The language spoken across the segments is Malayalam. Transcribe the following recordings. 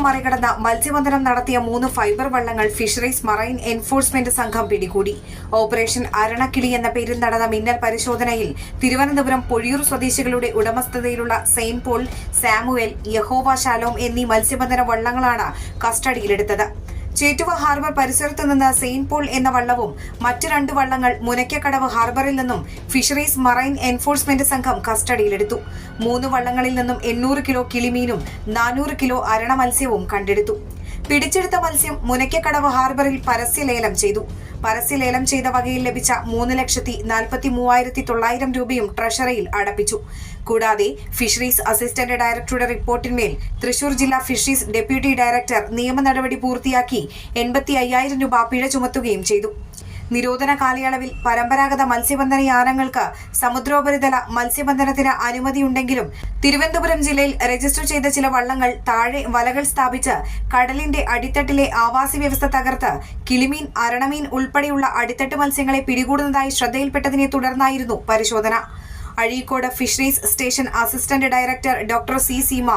നിരോധനം മറികടന്ന് മത്സ്യബന്ധനം നടത്തിയ മൂന്ന് ഫൈബർ വള്ളങ്ങൾ ഫിഷറീസ് മറൈൻ എൻഫോഴ്സ്മെന്റ് സംഘം പിടികൂടി. ഓപ്പറേഷൻ അരണക്കിളി എന്ന പേരിൽ നടന്ന മിന്നൽ പരിശോധനയിൽ തിരുവനന്തപുരം പൊഴിയൂർ സ്വദേശികളുടെ ഉടമസ്ഥതയിലുള്ള സെയിന്റ് പോൾ സാമുവേൽ യഹോവ ശാലോം എന്നീ മത്സ്യബന്ധന വള്ളങ്ങളാണ് കസ്റ്റഡിയിലെടുത്തത്. ചേറ്റുവ ഹാർബർ പരിസരത്ത് നിന്ന് സെയിന്റ് പോൾ എന്ന വള്ളവും മറ്റു രണ്ട് വള്ളങ്ങൾ മുനയ്ക്കക്കടവ് ഹാർബറിൽ നിന്നും ഫിഷറീസ് മറൈൻ എൻഫോഴ്സ്മെന്റ് സംഘം കസ്റ്റഡിയിലെടുത്തു. മൂന്ന് വള്ളങ്ങളിൽ നിന്നും എണ്ണൂറ് കിലോ കിളിമീനും നാനൂറ് കിലോ അരണ മത്സ്യവും കണ്ടെടുത്തു. പിടിച്ചെടുത്ത മത്സ്യം മുനയ്ക്കക്കടവ് ഹാർബറിൽ പരസ്യലേലം ചെയ്തു. പരസ്യലേലം ചെയ്ത വകയിൽ ലഭിച്ച മൂന്ന് ലക്ഷത്തി നാൽപ്പത്തി മൂവായിരത്തി തൊള്ളായിരം രൂപയും ട്രഷറിയിൽ അടപ്പിച്ചു. കൂടാതെ ഫിഷറീസ് അസിസ്റ്റന്റ് ഡയറക്ടറുടെ റിപ്പോർട്ടിന്മേൽ തൃശൂർ ജില്ലാ ഫിഷറീസ് ഡെപ്യൂട്ടി ഡയറക്ടർ നിയമ നടപടി പൂർത്തിയാക്കി എൺപത്തി അയ്യായിരം രൂപ പിഴ ചുമത്തുകയും ചെയ്തു. നിരോധന കാലയളവിൽ പരമ്പരാഗത മത്സ്യബന്ധന യാനങ്ങൾക്ക് സമുദ്രോപരിതല മത്സ്യബന്ധനത്തിന് അനുമതിയുണ്ടെങ്കിലും തിരുവനന്തപുരം ജില്ലയിൽ രജിസ്റ്റർ ചെയ്ത ചില വള്ളങ്ങൾ താഴെ വലകൾ സ്ഥാപിച്ച് കടലിന്റെ അടിത്തട്ടിലെ ആവാസ വ്യവസ്ഥ തകർത്ത് കിളിമീൻ അരണമീൻ ഉൾപ്പെടെയുള്ള അടിത്തട്ട് മത്സ്യങ്ങളെ പിടികൂടുന്നതായി ശ്രദ്ധയിൽപ്പെട്ടതിനെ തുടർന്നായിരുന്നു പരിശോധന. Azhikode fisheries station assistant director doctor C. Seema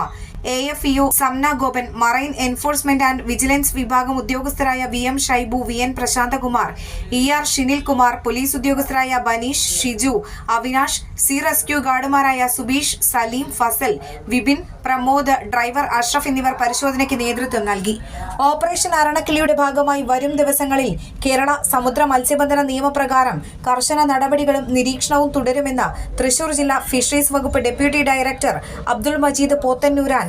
A F E O Samna Gopan marine enforcement and vigilance വിഭാഗം ഉദ്യോഗസ്ഥരായ V M Shaibu V N Prasanthakumar E R Shinil Kumar police ഉദ്യോഗസ്ഥരായ Baneesh Shiju Avinash C rescue ഗാർഡുമാരായ സുബീഷ് സലീം ഫസൽ വിപിൻ പ്രമോദ് ഡ്രൈവർ അഷ്റഫ് എന്നിവർ പരിശോധനയ്ക്ക് നേതൃത്വം നൽകി. ഓപ്പറേഷൻ അരണക്കിളിയുടെ ഭാഗമായി വരും ദിവസങ്ങളിൽ കേരള സമുദ്ര മത്സ്യബന്ധന നിയമപ്രകാരം കർശന നടപടികളും നിരീക്ഷണവും തുടരുമെന്ന് തൃശൂർ ജില്ലാ ഫിഷറീസ് വകുപ്പ് deputy director Abdul Majeed Pothannooran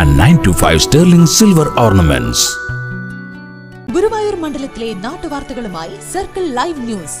And nine two five sterling silver ornaments Guruvayur മണ്ഡലത്തിലെ നാട്ടുവാർത്തകളുമായി സർക്കിൾ ലൈവ് ന്യൂസ്.